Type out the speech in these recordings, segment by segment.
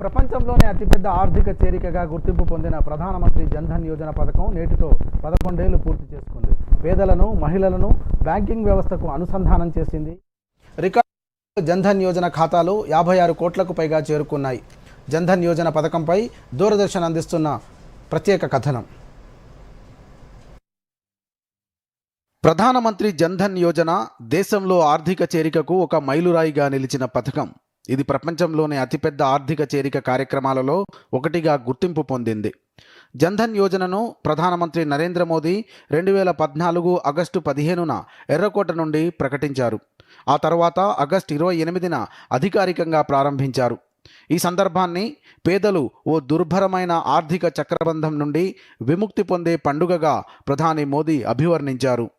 ప్రపంచంలోనే అతిపెద్ద ఆర్థిక చేరికగా గుర్తింపు పొందిన ప్రధానమంత్రి జన్ధన్ యోజన పథకం నేటితో పదకొండేళ్ళు పూర్తి చేసుకుంది. పేదలను మహిళలను బ్యాంకింగ్ వ్యవస్థకు అనుసంధానం చేసింది. రికార్డు జన్ధన్ యోజన ఖాతాలు యాభై ఆరు కోట్లకు పైగా చేరుకున్నాయి. జన్ధన్ యోజన పథకంపై దూరదర్శన్ అందిస్తున్న ప్రత్యేక కథనం. ప్రధానమంత్రి జన్ధన్ యోజన దేశంలో ఆర్థిక చేరికకు ఒక మైలురాయిగా నిలిచిన పథకం. ఇది ప్రపంచంలోని అతిపెద్ద ఆర్థిక చేరిక కార్యక్రమాలలో ఒకటిగా గుర్తింపు పొందింది. జన్ధన్ యోజనను ప్రధానమంత్రి నరేంద్ర మోదీ రెండు వేల పద్నాలుగు ఆగస్టు పదిహేనున ఎర్రకోట నుండి ప్రకటించారు. ఆ తర్వాత ఆగస్టు ఇరవై ఎనిమిదిన అధికారికంగా ప్రారంభించారు. ఈ సందర్భాన్ని పేదలు ఓ దుర్భరమైన ఆర్థిక చక్రబంధం నుండి విముక్తి పొందే పండుగగా ప్రధాని మోదీ అభివర్ణించారు.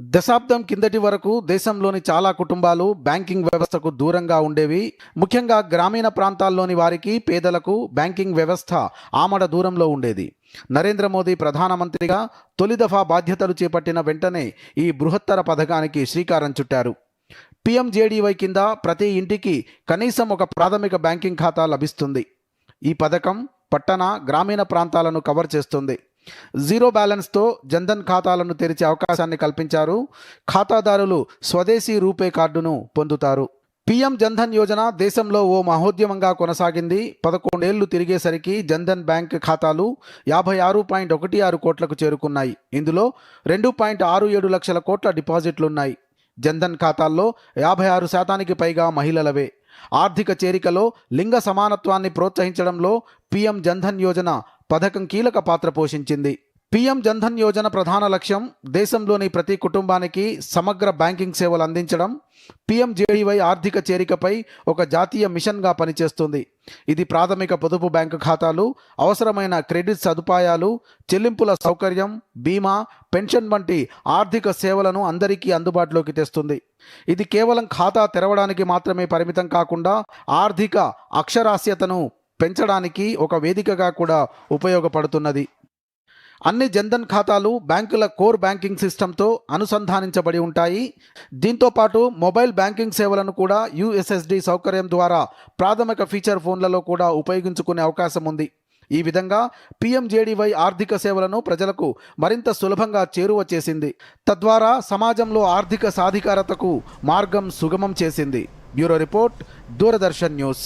దశాబ్దం కిందటి వరకు దేశంలోని చాలా కుటుంబాలు బ్యాంకింగ్ వ్యవస్థకు దూరంగా ఉండేవి. ముఖ్యంగా గ్రామీణ ప్రాంతాల్లోని వారికి పేదలకు బ్యాంకింగ్ వ్యవస్థ ఆమడ దూరంలో ఉండేది. నరేంద్ర మోదీ ప్రధానమంత్రిగా తొలి దఫా బాధ్యతలు చేపట్టిన వెంటనే ఈ బృహత్తర పథకానికి శ్రీకారం చుట్టారు. పిఎంజేడీవై కింద ప్రతి ఇంటికి కనీసం ఒక ప్రాథమిక బ్యాంకింగ్ ఖాతా లభిస్తుంది. ఈ పథకం పట్టణ గ్రామీణ ప్రాంతాలను కవర్ చేస్తుంది. జీరో బ్యాలెన్స్తో జన్ధన్ ఖాతాలను తెరిచే అవకాశాన్ని కల్పించారు. ఖాతాదారులు స్వదేశీ రూపే కార్డును పొందుతారు. పీఎం జన్ధన్ యోజన దేశంలో ఓ మహోద్యమంగా కొనసాగింది. పదకొండేళ్ళు తిరిగేసరికి జన్ధన్ బ్యాంక్ ఖాతాలు యాభై ఆరు పాయింట్ ఒకటి ఆరు కోట్లకు చేరుకున్నాయి. ఇందులో రెండు పాయింట్ ఆరు ఏడు లక్షల కోట్ల డిపాజిట్లున్నాయి. జన్ధన్ ఖాతాల్లో యాభై ఆరు శాతానికి పైగా మహిళలవే. ఆర్థిక చేరికలో లింగ సమానత్వాన్ని ప్రోత్సహించడంలో పీఎం జన్ధన్ యోజన పథకం కీలక పాత్ర పోషించింది. పీఎం జన్ధన్ యోజన ప్రధాన లక్ష్యం దేశంలోని ప్రతి కుటుంబానికి సమగ్ర బ్యాంకింగ్ సేవలు అందించడం. పీఎంజేడీవై ఆర్థిక చేరికపై ఒక జాతీయ మిషన్గా పనిచేస్తుంది. ఇది ప్రాథమిక పొదుపు బ్యాంకు ఖాతాలు అవసరమైన క్రెడిట్ సదుపాయాలు చెల్లింపుల సౌకర్యం బీమా పెన్షన్ వంటి ఆర్థిక సేవలను అందరికీ అందుబాటులోకి తెస్తుంది. ఇది కేవలం ఖాతా తెరవడానికి మాత్రమే పరిమితం కాకుండా ఆర్థిక అక్షరాస్యతను పెంచడానికి ఒక వేదికగా కూడా ఉపయోగపడుతున్నది. అన్ని జన్ధన్ ఖాతాలు బ్యాంకుల కోర్ బ్యాంకింగ్ సిస్టంతో అనుసంధానించబడి ఉంటాయి. దీంతో పాటు మొబైల్ బ్యాంకింగ్ సేవలను కూడా యుఎస్ఎస్డి సౌకర్యం ద్వారా ప్రాథమిక ఫీచర్ ఫోన్లలో కూడా ఉపయోగించుకునే అవకాశం ఉంది. ఈ విధంగా పీఎంజేడీవై ఆర్థిక సేవలను ప్రజలకు మరింత సులభంగా చేరువ చేసింది. తద్వారా సమాజంలో ఆర్థిక సాధికారతకు మార్గం సుగమం చేసింది. Bureau report Doordarshan news.